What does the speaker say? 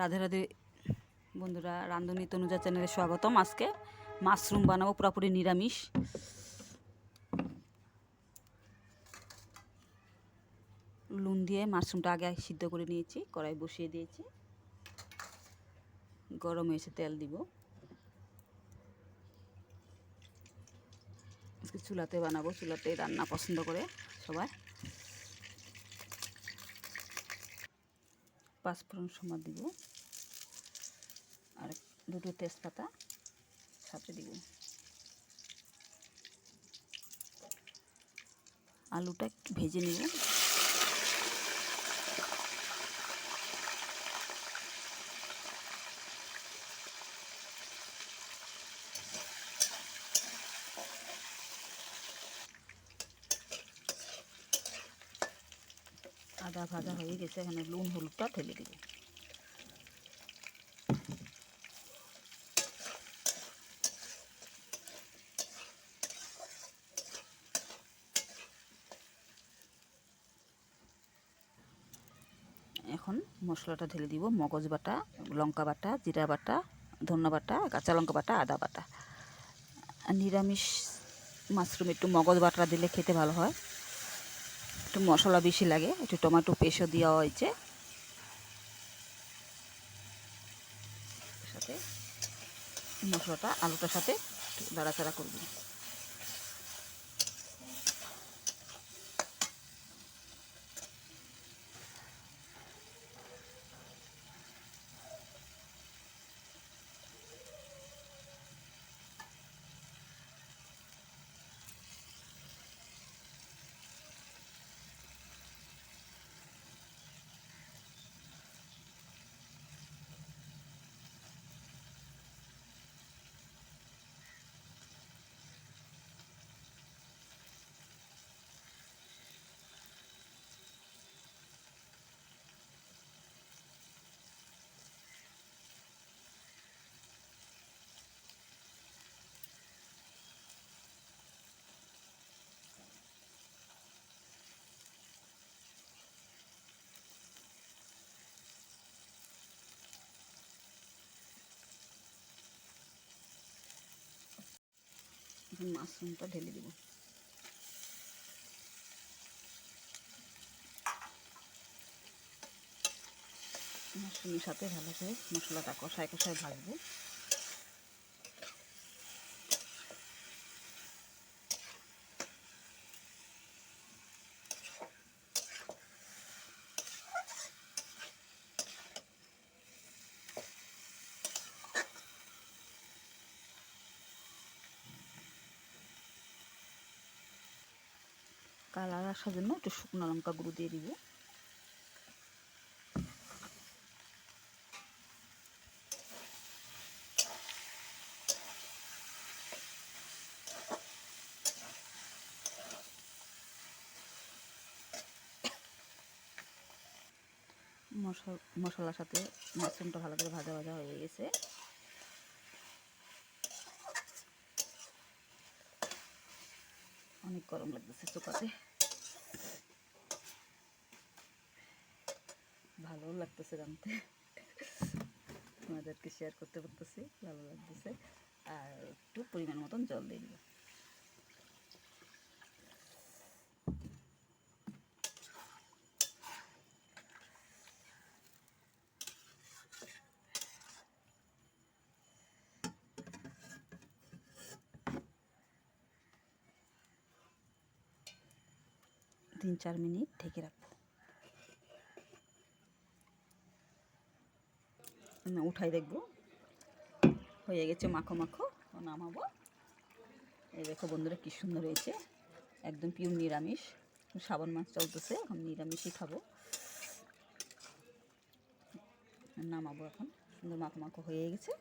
রাধে রাধে বন্ধুরা, রান্ধনী তনুজা চ্যানেলে স্বাগতম। আজকে মাশরুম বানাবো পুরোপুরি নিরামিষ। নুন দিয়ে মাশরুমটা আগে সিদ্ধ করে নিয়েছি, কড়াই বসিয়ে দিয়েছি। গরম হয়েছে তেল দিব। আজকে চুলাতে বানাবো, চুলাতে রান্না পছন্দ করে সবাই। পাঁচফোড়ন সময় দিব। আর দুটো তেজপাতা সাথে দিব। আলুটা একটু ভেজে নেব। আদা ভাজা হয়ে গেছে, এখানে নুন, হলুদটা ঢেলে দিব। এখন মশলাটা ঢেলে দিব, মগজ বাটা, লঙ্কা বাটা, জিরা বাটা, ধন্যা বাটা, কাঁচা লঙ্কা বাটা, আদা বাটা। নিরামিষ মাশরুম, একটু মগজ বাটা দিলে খেতে ভালো হয়। একটু মশলা বেশি লাগে, একটু টমেটো পেস্টও দেওয়া হয়েছে। সাথে মশলাটা, আলুটার সাথে একটু নাড়াচাড়া করব। এখন মাশরুমটা ঢেলে দেব। মাশরুমের সাথে ভালো করে মশলাটা কষায় কষায় ভাজবো। কালার আসার জন্য একটু শুকনো লঙ্কা গুঁড়ো দিয়ে দিব। মশলা, মশলার সাথে মাশরুমটা ভালো করে ভাজা ভাজা হয়ে গেছে। অনেক গরম লাগতেছে চোকাতে ভালো লাগতেছে রাঁধতে তোমাদেরকে শেয়ার করতে পারতেছি ভালো লাগতেছে। আর একটু পরিমাণ মতন জল দিয়ে দিব। তিন চার মিনিট ঢেকে রাখব। উঠাই দেখব। হয়ে গেছে মাখো মাখো নামাবো। এই দেখো বন্ধুরা কী সুন্দর হয়েছে। একদম পিওর নিরামিষ। শ্রাবণ মাছ চলতেছে, এখন নিরামিষই খাব। নামাবো এখন। সুন্দর মাখো মাখো হয়ে গেছে।